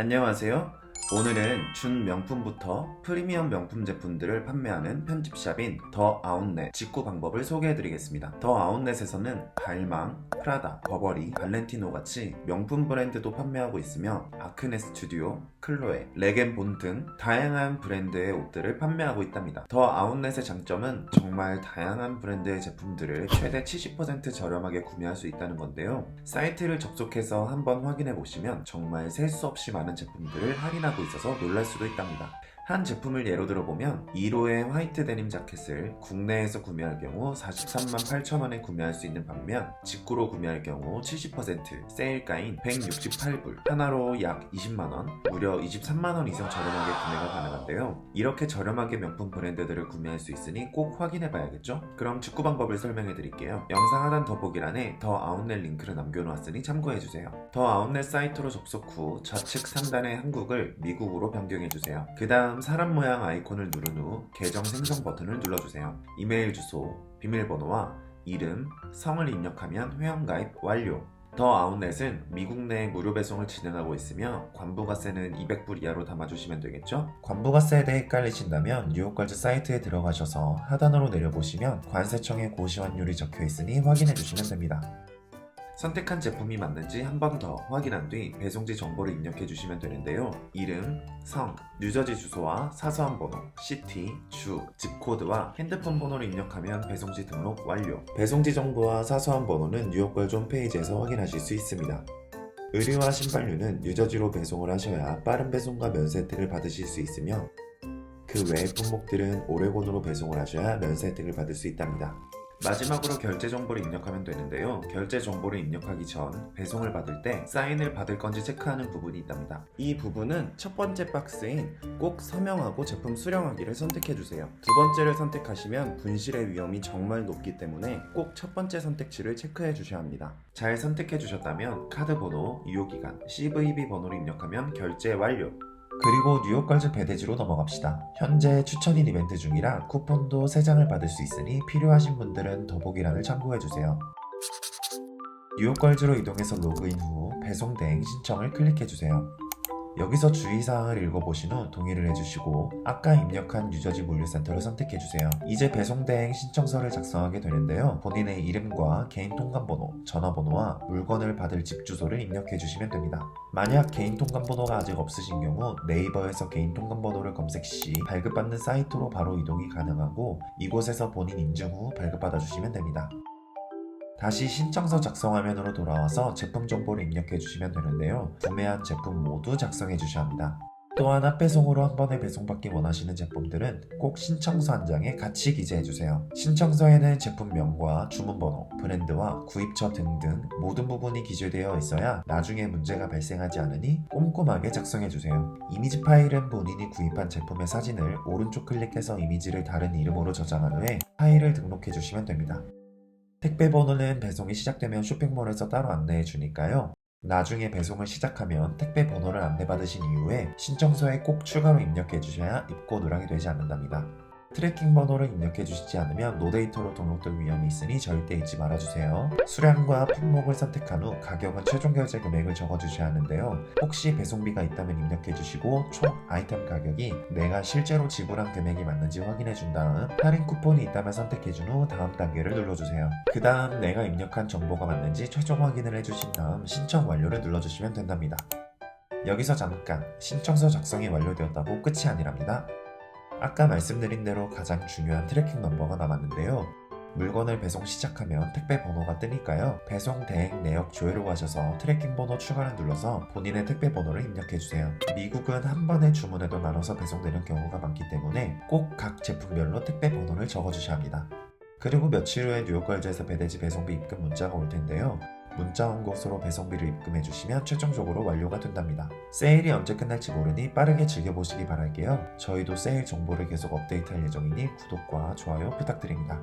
안녕하세요. 오늘은 준 명품부터 프리미엄 명품 제품들을 판매하는 편집샵인 더 아웃렛 직구 방법을 소개해드리겠습니다. 더 아웃렛에서는 발망, 프라다, 버버리, 발렌티노 같이 명품 브랜드도 판매하고 있으며 아크네 스튜디오, 클로에, 레겐본 등 다양한 브랜드의 옷들을 판매하고 있답니다. 더 아웃렛의 장점은 정말 다양한 브랜드의 제품들을 최대 70% 저렴하게 구매할 수 있다는 건데요. 사이트를 접속해서 한번 확인해 보시면 정말 셀 수 없이 많은 제품들을 할인하고 있어서 놀랄 수도 있답니다. 한 제품을 예로 들어보면 2로의 화이트 데님 자켓을 국내에서 구매할 경우 43만 8천 원에 구매할 수 있는 반면 직구로 구매할 경우 70% 세일가인 168불 하나로 약 20만 원 무려 23만 원 이상 저렴하게 구매가 가능한데요. 이렇게 저렴하게 명품 브랜드들을 구매할 수 있으니 꼭 확인해 봐야겠죠? 그럼 직구 방법을 설명해 드릴게요. 영상 하단 더보기란에 더 아웃렛 링크를 남겨놓았으니 참고해 주세요. 더 아웃렛 사이트로 접속 후 좌측 상단의 한국을 미국으로 변경해 주세요. 그 다음 사람 모양 아이콘을 누른 후 계정 생성 버튼을 눌러주세요. 이메일 주소, 비밀번호와 이름, 성을 입력하면 회원가입 완료. 더 아웃렛은 미국 내 무료 배송을 진행하고 있으며 관부가세는 200불 이하로 담아주시면 되겠죠? 관부가세에 대해 헷갈리신다면 뉴욕걸즈 사이트에 들어가셔서 하단으로 내려보시면 관세청의 고시환율이 적혀 있으니 확인해 주시면 됩니다. 선택한 제품이 맞는지 한 번 더 확인한 뒤 배송지 정보를 입력해 주시면 되는데요. 이름, 성, 뉴저지 주소와 사소한 번호, 시티, 주, 집코드와 핸드폰 번호를 입력하면 배송지 등록 완료. 배송지 정보와 사소한 번호는 뉴욕걸즈 홈페이지에서 확인하실 수 있습니다. 의류와 신발류는 뉴저지로 배송을 하셔야 빠른 배송과 면세 혜택을 받으실 수 있으며 그 외의 품목들은 오레곤으로 배송을 하셔야 면세 혜택을 받을 수 있답니다. 마지막으로 결제 정보를 입력하면 되는데요. 결제 정보를 입력하기 전 배송을 받을 때 사인을 받을 건지 체크하는 부분이 있답니다. 이 부분은 첫 번째 박스인 꼭 서명하고 제품 수령하기를 선택해 주세요. 두 번째를 선택하시면 분실의 위험이 정말 높기 때문에 꼭 첫 번째 선택지를 체크해 주셔야 합니다. 잘 선택해 주셨다면 카드 번호, 유효기간, CVV 번호를 입력하면 결제 완료. 그리고 뉴욕걸즈 배대지로 넘어갑시다. 현재 추천인 이벤트 중이라 쿠폰도 3장을 받을 수 있으니 필요하신 분들은 더보기란을 참고해주세요. 뉴욕걸즈로 이동해서 로그인 후 배송 대행 신청을 클릭해주세요. 여기서 주의사항을 읽어보신 후 동의를 해주시고 아까 입력한 뉴저지 물류센터를 선택해주세요. 이제 배송 대행 신청서를 작성하게 되는데요. 본인의 이름과 개인 통관번호, 전화번호와 물건을 받을 집 주소를 입력해주시면 됩니다. 만약 개인 통관번호가 아직 없으신 경우 네이버에서 개인 통관번호를 검색 시 발급받는 사이트로 바로 이동이 가능하고 이곳에서 본인 인증 후 발급받아 주시면 됩니다. 다시 신청서 작성 화면으로 돌아와서 제품 정보를 입력해 주시면 되는데요. 구매한 제품 모두 작성해 주셔야 합니다. 또한 합배송으로 한 번에 배송받기 원하시는 제품들은 꼭 신청서 한 장에 같이 기재해 주세요. 신청서에는 제품명과 주문번호, 브랜드와 구입처 등등 모든 부분이 기재되어 있어야 나중에 문제가 발생하지 않으니 꼼꼼하게 작성해 주세요. 이미지 파일은 본인이 구입한 제품의 사진을 오른쪽 클릭해서 이미지를 다른 이름으로 저장한 후에 파일을 등록해 주시면 됩니다. 택배 번호는 배송이 시작되면 쇼핑몰에서 따로 안내해 주니까요. 나중에 배송을 시작하면 택배 번호를 안내받으신 이후에 신청서에 꼭 추가로 입력해 주셔야 입고 누락이 되지 않는답니다. 트래킹 번호를 입력해 주시지 않으면 노데이터로 등록될 위험이 있으니 절대 잊지 말아주세요. 수량과 품목을 선택한 후 가격은 최종 결제 금액을 적어주셔야 하는데요. 혹시 배송비가 있다면 입력해 주시고 총 아이템 가격이 내가 실제로 지불한 금액이 맞는지 확인해 준 다음 할인 쿠폰이 있다면 선택해 준 후 다음 단계를 눌러주세요. 그 다음 내가 입력한 정보가 맞는지 최종 확인을 해주신 다음 신청 완료를 눌러주시면 된답니다. 여기서 잠깐 신청서 작성이 완료되었다고 끝이 아니랍니다. 아까 말씀드린 대로 가장 중요한 트래킹 넘버가 남았는데요. 물건을 배송 시작하면 택배 번호가 뜨니까요. 배송 대행 내역 조회로 가셔서 트래킹 번호 추가를 눌러서 본인의 택배 번호를 입력해 주세요. 미국은 한 번에 주문해도 나눠서 배송되는 경우가 많기 때문에 꼭 각 제품별로 택배 번호를 적어 주셔야 합니다. 그리고 며칠 후에 뉴욕걸즈에서 배대지 배송비 입금 문자가 올 텐데요. 문자 온 곳으로 배송비를 입금해 주시면 최종적으로 완료가 된답니다. 세일이 언제 끝날지 모르니 빠르게 즐겨보시기 바랄게요. 저희도 세일 정보를 계속 업데이트할 예정이니 구독과 좋아요 부탁드립니다.